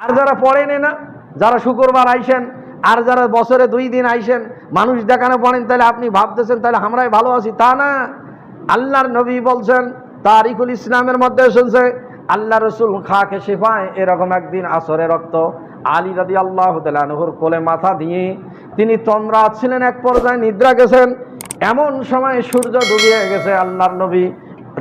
আর যারা পড়েন না, যারা শুক্রবার আইসেন, আর যারা বছরে দুই দিন আইসেন, মানুষ দেখানো পড়েন, তাহলে আপনি ভাবতেছেন, তাহলে আমরাই ভালো আছি। তা না। আল্লাহর নবী বলছেন তারিকুল ইসলামের মধ্যে শুনছে, আল্লাহ রসুল খাকে শেফায়, এরকম একদিন আসরে রক্ত। আলী রাদি আল্লাহ তালুর কোলে মাথা দিয়ে তিনি তন্দ্রা ছিলেন, এক পর্যায়ে নিদ্রা গেছেন। এমন সময় সূর্য ডুবিয়ে গেছে, আল্লাহর নবী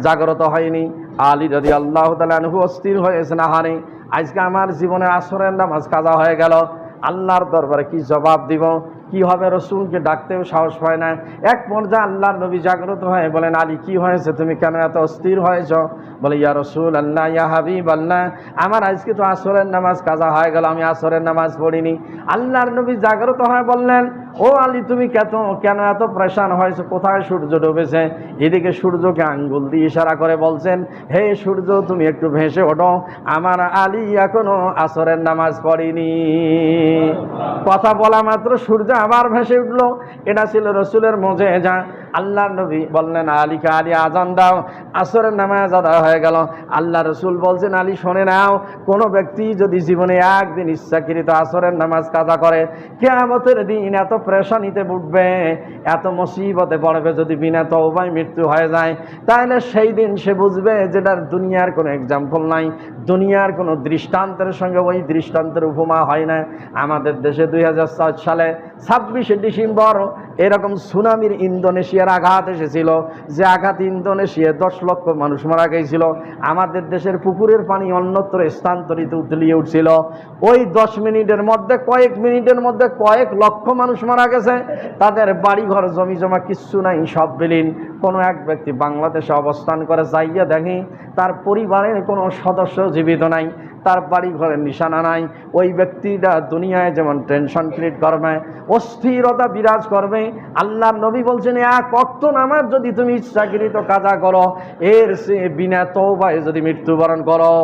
জাগ্রত হয়নি। আলী যদি আল্লাহ তালু অস্থির হয়েছে না হানি আজকে আমার জীবনে আসরের নামাজ কাজা হয়ে গেল। আল্লাহর দরবারে কি জবাব দিব? কি হবে রসুলকে ডাকতেও সাহস পায় না। এক পর্যায়ে আল্লাহর নবী জাগ্রত হয়ে বলেন, আলী, কি হয়েছে? তুমি কেন এত অস্থির হয়েছ? বলে, ইয়া রসুল আল্লাহ, ইয়া হাবিব আল্লাহ, আমার আজকে তো আসরের নামাজ কাজা হয়ে গেল। আমি আসরের নামাজ পড়িনি। আল্লাহর নবী জাগ্রত হয়ে বললেন ও আলী, তুমি কেত, কেন এত প্রেশান হয়েছে? কোথায় সূর্য ডুবেছে? এদিকে সূর্যকে আঙ্গুল দিয়ে ইশারা করে বলছেন, হে সূর্য, তুমি একটু ভেসে ওঠো। আমার আলী এখনও আসরের নামাজ পড়িনি। কথা বলা মাত্র সূর্য আবার ভেসে উঠল। এটা ছিল রসুলের মজে যা আল্লাহ নবী বললেন আলীকে আলী আজান দাও, আসরের নামাজ আদা হয়ে গেল। আল্লাহ রসুল বলছেন, আলী, শোনে নাও, কোনো ব্যক্তি যদি জীবনে একদিন ইচ্ছাকৃত আসরের নামাজ কাজা করে, কেয়ামতের দিন এত প্রেশানিতে উঠবে এত মুসিবতে পড়বে যদি বিনা তওবায় মৃত্যু হয়ে যায়, তাহলে সেই দিন সে বুঝবে যেটার দুনিয়ার কোনো এক্সাম্পল নাই, দুনিয়ার কোনো দৃষ্টান্তের সঙ্গে ওই দৃষ্টান্তের উপমা হয় না। আমাদের দেশে দুই হাজার সাত সালে ছাব্বিশে ডিসেম্বর এরকম সুনামির ইন্দোনেশিয়ার আঘাত এসেছিল, যে আঘাত ইন্দোনেশিয়ায় দশ লক্ষ মানুষ মারা গিয়েছিল। আমাদের দেশের পুকুরের পানি অন্যত্র স্থানান্তরিত উতলিয়ে উঠছিল। ওই দশ মিনিটের মধ্যে, কয়েক মিনিটের মধ্যে কয়েক লক্ষ মানুষ মারা গেছে। তাদের বাড়িঘর জমি জমা কিচ্ছু নাই, সব বিলীন। কোনো এক ব্যক্তি বাংলাদেশে অবস্থান করে যাইয়া দেখি, তার পরিবারের কোনো সদস্য জীবিত নাই। তার বাড়ি ঘরের নিশানা নাই। ওই ব্যক্তিটা দুনিয়ায় যেমন টেনশন ক্রিয়েট করবে, অস্থিরতা বিরাজ করবে। আল্লাহ নবী বলছেন এক অক্ত নামাজ যদি তুমি ইচ্ছাকৃত কাজা করো, এর সে বিনা তৌবায় যদি মৃত্যুবরণ করো,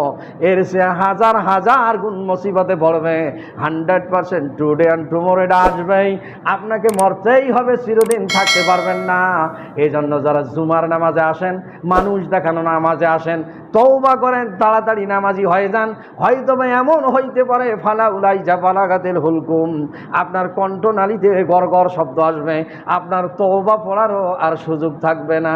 এর সে হাজার হাজার গুণ মুসিবতে পড়বে hundred percent today and tomorrow এটা আসবেই। আপনাকে মরতেই হবে, চিরদিন থাকতে পারবেন না। এই জন্য যারা জুমার নামাজে আসেন, মানুষ দেখানো নামাজে আসেন তৌবা করেন, তাড়াতাড়ি নামাজি হয়ে যান। হয়তো বা এমন হইতে পারে, ফালা উলাই যা ফালাগাতের হুলকুম। আপনার কণ্ঠনালীতে গড় গড় শব্দ আসবে, আপনার তৌবা পড়ারও আর সুযোগ থাকবে না।